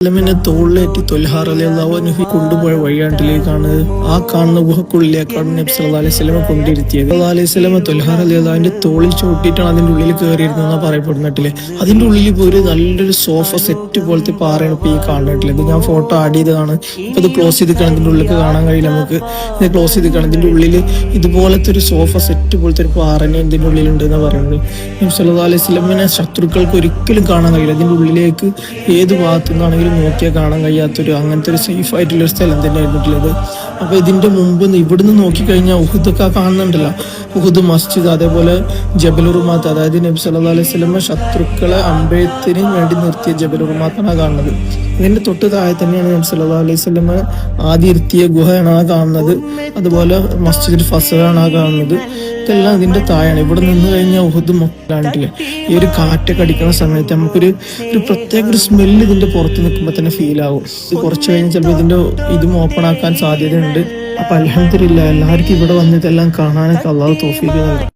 ഇസ്ലാമിനെ തോളിലേറ്റി തൊൽഹാർ അലി കൊണ്ടുപോയ വഴിയാണ്ടിലേക്കാണ് ആ കാണുന്ന ഗുഹക്കുള്ളിലേക്കാണ് നബി സല്ലല്ലാഹു അലൈഹി സ്വലമെ കൊണ്ടിരുത്തിയത്. അള്ളാഹ് അലൈഹി സ്വലമ തൊൽഹാർ അലി അള്ളാഹിന്റെ തോളിൽ ചവിട്ടിയിട്ടാണ് അതിന്റെ ഉള്ളിൽ കയറിയിരുന്നതെന്ന് പറയപ്പെടുന്നിട്ടില്ലേ അതിന്റെ ഉള്ളിൽ ഇപ്പോൾ ഒരു നല്ലൊരു സോഫ സെറ്റ് പോലത്തെ പാറയാണ് ഇപ്പൊ ഈ കാണുന്നിട്ടില്ല ഞാൻ ഫോട്ടോ ആഡ് ചെയ്തതാണ്. ഇപ്പൊ ഇത് ക്ലോസ് ചെയ്ത് കാണാൻ ഇതിന്റെ ഉള്ളിൽ കാണാൻ കഴിയില്ല നമുക്ക്. ഇത് ക്ലോസ് ചെയ്ത് കാണാം ഇതിന്റെ ഉള്ളിൽ ഇതുപോലത്തെ ഒരു സോഫ സെറ്റ് പോലത്തെ ഒരു പാറനെ ഇതിന്റെ ഉള്ളിലുണ്ട് എന്ന് പറയുന്നത്. നബി അള്ളാഹ് അലൈഹി സ്വലമിനെ ശത്രുക്കൾക്ക് ഒരിക്കലും കാണാൻ കഴിയില്ല. അതിന്റെ ഉള്ളിലേക്ക് ഏത് ഭാഗത്തു നിന്നാണെങ്കിലും നോക്കിയാൽ കാണാൻ കഴിയാത്തൊരു അങ്ങനത്തെ ഒരു സേഫ് ആയിട്ടുള്ള ഒരു സ്ഥലം തന്നെയായിരുന്നിട്ടുള്ളത് അപ്പോൾ ഇതിന്റെ മുമ്പ് ന്ന് ഇവിടുന്ന് നോക്കിക്കഴിഞ്ഞാൽ ഉഹുദൊക്കെ കാണുന്നുണ്ടല്ലോ. ഉഹുദ് മസ്ജിദ് അതേപോലെ ജബലുറുമാത്ത് അതായത് നബി സല്ലല്ലാഹു അലൈഹി സ്വലമ ശത്രുക്കളെ അമ്പയത്തിന് വേണ്ടി നിർത്തിയ ജബലുറുമാത്താണ് കാണുന്നത്. ഇതിന്റെ തൊട്ട് താഴെ തന്നെയാണ് നബി സല്ലല്ലാഹു അലൈഹി സ്വലമ ആദ്യം ഇരുത്തിയ ഗുഹയാണ് ആ കാണുന്നത്. അതുപോലെ മസ്ജിദ് ഫസലാണ് ആ കാണുന്നത്. ഇതെല്ലാം അതിന്റെ താഴെയാണ്. ഇവിടെ നിന്ന് കഴിഞ്ഞാൽ ഉഹുദ് മൊത്തമായിട്ടില്ല ഈ ഒരു കാറ്റൊക്കെ അടിക്കുന്ന സമയത്ത് നമുക്കൊരു ഒരു പ്രത്യേക ഒരു സ്മെല്ല് ഇതിന്റെ പുറത്ത് നിൽക്കുമ്പോൾ തന്നെ ഫീൽ ആവും. കുറച്ച് കഴിഞ്ഞ് ചിലപ്പോൾ ഇതിന്റെ ഇതും ഓപ്പൺ ആക്കാൻ സാധ്യതയുണ്ട്. അപ്പൊ അലഹമില്ല എല്ലാവർക്കും ഇവിടെ വന്നിട്ടെല്ലാം കാണാനൊക്കെ അള്ളാഹ് തോഫീക്ക് നൽകും